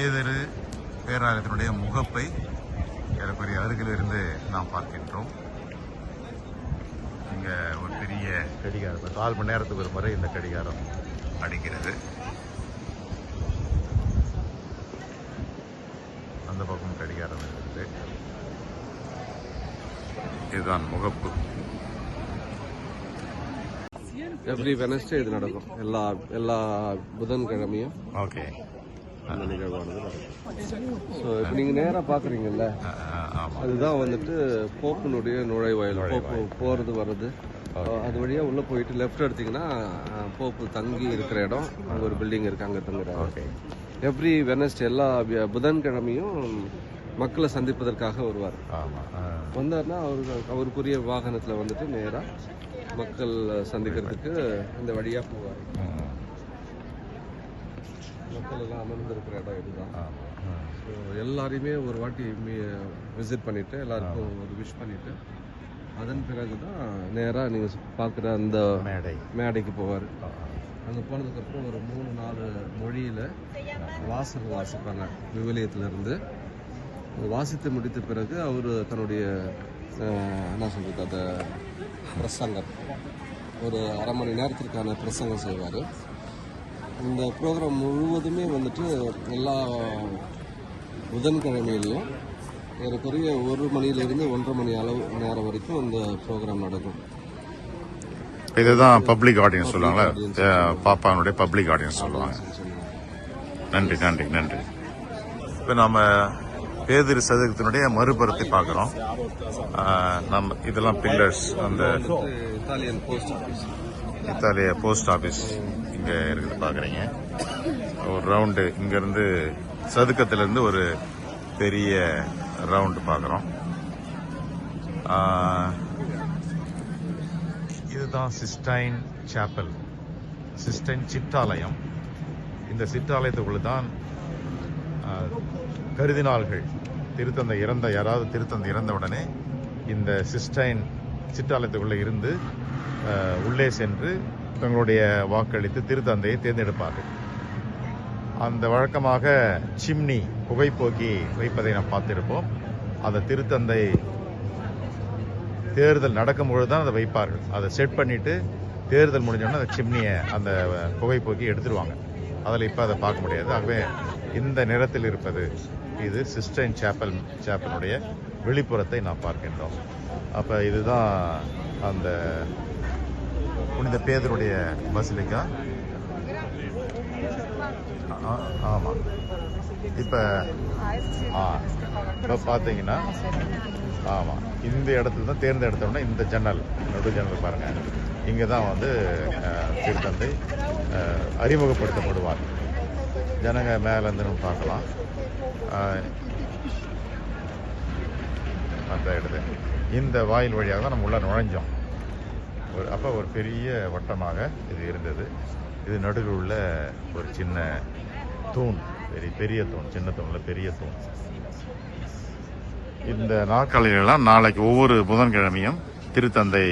பேதரு பேராலயத்தினுடைய முகப்பை ஏறக்குறைய அருகில் இருந்து நாம் பார்க்கின்றோம். இங்க ஒரு பெரிய கடிகாரம். கால் மணி நேரத்துக்கு ஒரு முறை இந்த கடிகாரம் அடிக்கிறது. அந்த பக்கம் கடிகாரம் இருக்குது. இதுதான் முகப்பு. எவ்ரி வெனஸ்டே இது நடக்கும். எல்லா எல்லா புதன்கிழமையும். ஓகே அந்த நிகழ்வானது ஸோ இப்போ நீங்கள் நேராக பார்க்குறீங்கல்ல அதுதான் வந்துட்டு போப்பினுடைய நுழைவாயில். போப்பு போகிறது வர்றது. அது வழியாக உள்ளே போயிட்டு லெஃப்ட் எடுத்தீங்கன்னா போப்பு தங்கி இருக்கிற இடம். அங்கே ஒரு பில்டிங் இருக்குது அங்கே தங்குறாங்க ஓகே எவ்ரி வெனஸ்டே எல்லா புதன்கிழமையும் மக்களை சந்திப்பதற்காக வருவார். வந்தார்னா அவருக்கு அவருக்குரிய வாகனத்தில் வந்துட்டு நேராக மக்கள் சந்திக்கிறதுக்கு இந்த வழியாக போவார். மக்கள் எல்லாம் அமர்ந்திருக்கிற இடம் இதுதான். ஸோ எல்லாரையுமே ஒரு வாட்டி விசிட் பண்ணிவிட்டு எல்லாருக்கும் ஒரு விஷ் பண்ணிவிட்டு அதன் பிறகு தான் நேராக நீங்கள் பார்க்குற அந்த மேடை. மேடைக்கு போவார். அங்கே போனதுக்கப்புறம் ஒரு மூணு நாலு மொழியில் வாசகம் வாசிப்பாங்க விவிலியத்திலிருந்து. வாசித்து முடித்த பிறகு அவர் தன்னுடைய என்ன சொல்கிறது அந்த பிரசங்கம். ஒரு அரை மணி நேரத்திற்கான பிரசங்கம் செய்வார். இந்த ப்ரோக்ராம் முழுவதுமே வந்துட்டு எல்லா புதன்கிழமையிலையும் ஏறக்குறைய ஒரு மணியிலிருந்து ஒன்றரை மணி அளவு நேரம் வரைக்கும் இந்த ப்ரோக்ராம் நடக்கும். இதுதான் பப்ளிக் ஆடியன்ஸ் சொல்லுவாங்களே? பாப்பானுடைய பப்ளிக் ஆடியன்ஸ் சொல்லுவாங்க. நன்றி நன்றி நன்றி. இப்போ நாம பேதிரு சதுக்கத்தினுடைய மறுபுறத்தை பார்க்குறோம். நம்ம இதெல்லாம் பில்லர்ஸ் அந்த போஸ்ட் ஆஃபீஸ் இத்தாலிய போஸ்ட் ஆஃபீஸ் இங்கே இருக்குது பார்க்குறீங்க. ஒரு ரவுண்டு இங்கேருந்து சதுக்கத்திலேருந்து ஒரு பெரிய ரவுண்டு பார்க்குறோம். இதுதான் சிஸ்டைன் சாப்பல் சிஸ்டைன் சிற்றாலயம். இந்த சிற்றாலயத்துக்குள்ளே தான் கருதினார்கள். திருத்தந்தை இறந்த யாராவது திருத்தந்தை இறந்த உடனே இந்த சிஸ்டைன் சிற்றாலயத்துக்குள்ளே இருந்து உள்ளே சென்று தங்களுடைய வாக்களித்து திருத்தந்தையை தேர்ந்தெடுப்பார்கள். அந்த வழக்கமாக சிம்னி புகைப்போக்கி வைப்பதை நாம் பார்த்திருப்போம். அந்த திருத்தந்தை தேர்தல் நடக்கும்பொழுது தான் அதை வைப்பார்கள். அதை செட் பண்ணிட்டு தேர்தல் முடிஞ்சோடனே அந்த சிம்னியை அந்த புகைப்போக்கி எடுத்துருவாங்க. அதில் இப்போ அதை பார்க்க முடியாது. ஆகவே இந்த நிறத்தில் இருப்பது இது சிஸ்டைன் சாப்பல் சாப்பலுடைய வெளிப்புறத்தை நாம் பார்க்கின்றோம். அப்போ இதுதான் அந்த புனித பேதருடைய பசிலிக்கா. ஆ- ஆமாம். இப்போ ஆ இப்போ பார்த்தீங்கன்னா ஆமாம் இந்த இடத்துல தான் தேர்ந்தெடுத்தோம்னா இந்த ஜன்னல் நடு ஜன்னல் பாருங்கள் இங்கே தான் வந்து திருத்தந்தை அறிமுகப்படுத்தப்படுவார். ஜனங்க மேலேருந்து பார்க்கலாம். அந்த இடத்து இந்த வாயில் வழியாக தான் நம்ம உள்ளே நுழைஞ்சோம். ஒரு அப்போ ஒரு பெரிய வட்டமாக இது இருந்தது. இது நடுவில் உள்ள ஒரு சின்ன தூண். பெரிய பெரிய தூண் சின்ன தூணில் பெரிய தூண். இந்த நாற்காலிகளெல்லாம் நாளைக்கு ஒவ்வொரு புதன்கிழமையும் திருத்தந்தை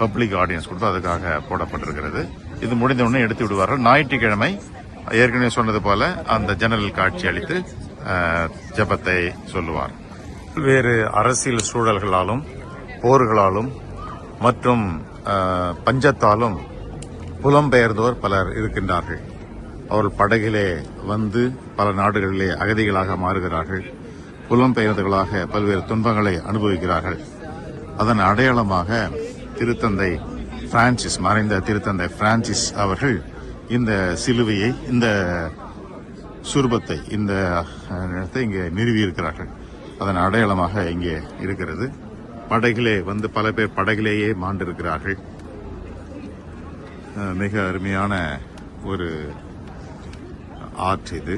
பப்ளிக் ஆடியன்ஸ் கொடுத்து அதுக்காக போடப்பட்டிருக்கிறது. இது முடிந்த உடனே எடுத்து விடுவார்கள். ஞாயிற்றுக்கிழமை ஏற்கனவே சொன்னது போல அந்த ஜெனரல் காட்சி அளித்து ஜபத்தை ஜெபத்தை சொல்லுவார். வேறு அரசியல் சூழல்களாலும் போர்களாலும் மற்றும் பஞ்சத்தாலும் புலம்பெயர்ந்தோர் பலர் இருக்கின்றார்கள். அவர்கள் படகிலே வந்து பல நாடுகளிலே அகதிகளாக மாறுகிறார்கள். புலம்பெயர்ந்தவர்களாக பல்வேறு துன்பங்களை அனுபவிக்கிறார்கள். அதன் அடையாளமாக திருத்தந்தை பிரான்சிஸ் மறைந்த திருத்தந்தை பிரான்சிஸ் அவர்கள் இந்த சிலுவையை இந்த சுரூபத்தை இந்த நிலத்தை இடத்தை இங்கே நிறுவியிருக்கிறார்கள். அதன் அடையாளமாக இங்கே இருக்கிறது. படகிலே வந்து பல பேர் படகிலேயே மாண்டிருக்கிறார்கள். மிக அருமையான ஒரு ஆற்று இது.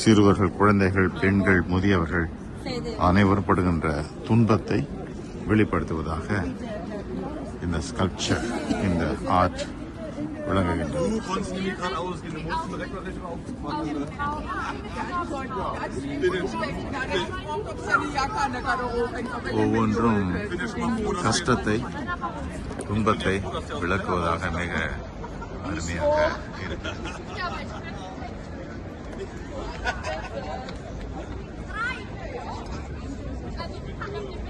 சிறுவர்கள் குழந்தைகள் பெண்கள் முதியவர்கள் அனைவரும் படுகின்ற துன்பத்தை வெளிப்படுத்துவதாக இந்த ஸ்கல்ப்சர் இந்த ஆர்ட் விளங்குகின்றது. ஒவ்வொன்றும் கஷ்டத்தை துன்பத்தை விளக்குவதாக மிக அருமையாக இருக்கிறது. Thank you.